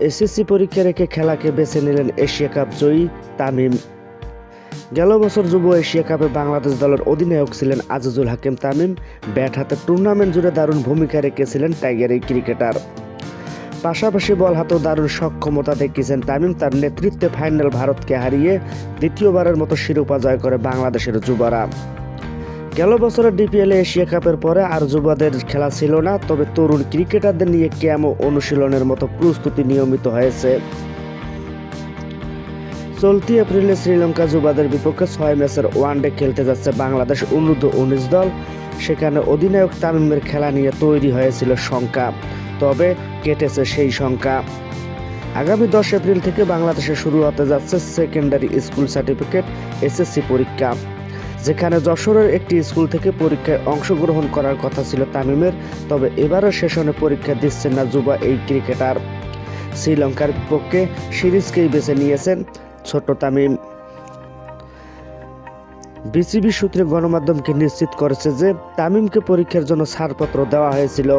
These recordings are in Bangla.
এসএসসি পরীক্ষা রেখে খেলাকে বেছে নিলেন এশিয়া কাপ জয়ী তামিম। গেল বছর যুব এশিয়া কাপে বাংলাদেশ দলের অধিনায়ক ছিলেন আজিজুল হাকিম তামিম। ব্যাট হাতে টুর্নামেন্ট জুড়ে দারুণ ভূমিকা রেখেছিলেন টাইগার এই ক্রিকেটার। পাশাপাশি বল হাতেও দারুণ সক্ষমতা দেখিয়েছেন তামিম। তার নেতৃত্বে ফাইনাল ভারতকে হারিয়ে দ্বিতীয়বারের মতো শিরোপা জয় করে বাংলাদেশের যুবরা। গেল বছরের ডিপিএল এশিয়া কাপের পরে আর যুবাদের খেলা ছিল না, তবে তরুণ ক্রিকেটারদের নিয়ে ক্যাম অনুশীলনের মতো প্রস্তুতি নিয়মিত হয়েছে। চলতি এপ্রিলে শ্রীলঙ্কা যুবাদের বিপক্ষে ছয় ম্যাচের ওয়ানডে খেলতে যাচ্ছে বাংলাদেশ অনূর্ধ্ব উনিশ দল। সেখানে অধিনায়ক তামিমের খেলা নিয়ে তৈরি হয়েছিল শঙ্কা, তবে কেটেছে সেই শঙ্কা। আগামী দশ এপ্রিল থেকে বাংলাদেশে শুরু হতে যাচ্ছে সেকেন্ডারি স্কুল সার্টিফিকেট এসএসসি পরীক্ষা। যেখানে যশোরের একটি স্কুল থেকে পরীক্ষায় অংশগ্রহণ করার কথা ছিল তামিমের, তবে এবারও সেশনে পরীক্ষা দিচ্ছেন না যুবা এই ক্রিকেটার। শ্রীলঙ্কার বিপক্ষে সিরিজকেই বেছে নিয়েছেন ছোট তামিম। বিসিবি সূত্রে গণমাধ্যমকে নিশ্চিত করেছে যে তামিমকে পরীক্ষার জন্য ছাড়পত্র দেওয়া হয়েছিল।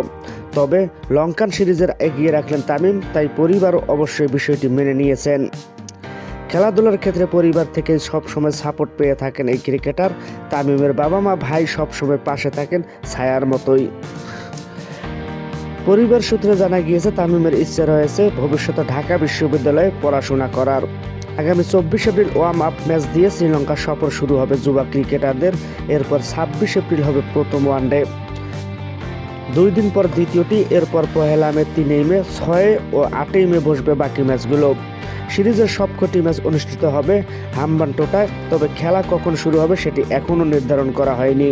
তবে লঙ্কান সিরিজের এগিয়ে রাখলেন তামিম, তাই পরিবারও অবশ্যই বিষয়টি মেনে নিয়েছেন। খেলাধুলার ক্ষেত্রে পরিবার থেকে সবসময় সাপোর্ট পেয়ে থাকেন এই ক্রিকেটার তামিমের বাবা মা ভাই সবসময় পাশে থাকেন ছায়ার মতোই। পরিবার সূত্রে জানা গিয়েছে, তামিমের ইচ্ছা রয়েছে ভবিষ্যতে ঢাকা বিশ্ববিদ্যালয়ে পড়াশোনা করার। আগামী চব্বিশ এপ্রিল ওয়ার্ম আপ ম্যাচ দিয়ে শ্রীলঙ্কা সফর শুরু হবে যুবা ক্রিকেটারদের এরপর ছাব্বিশ এপ্রিল হবে প্রথম ওয়ানডে দুই দিন পর দ্বিতীয়টি, এরপর পহেলা মে, তিনই মে, ছয় ও আটই মে বসবে বাকি ম্যাচগুলো। সিরিজের সবকটি ম্যাচ অনুষ্ঠিত হবে হাম্বানটোটায় তবে খেলা কখন শুরু হবে সেটি এখনও নির্ধারণ করা হয়নি।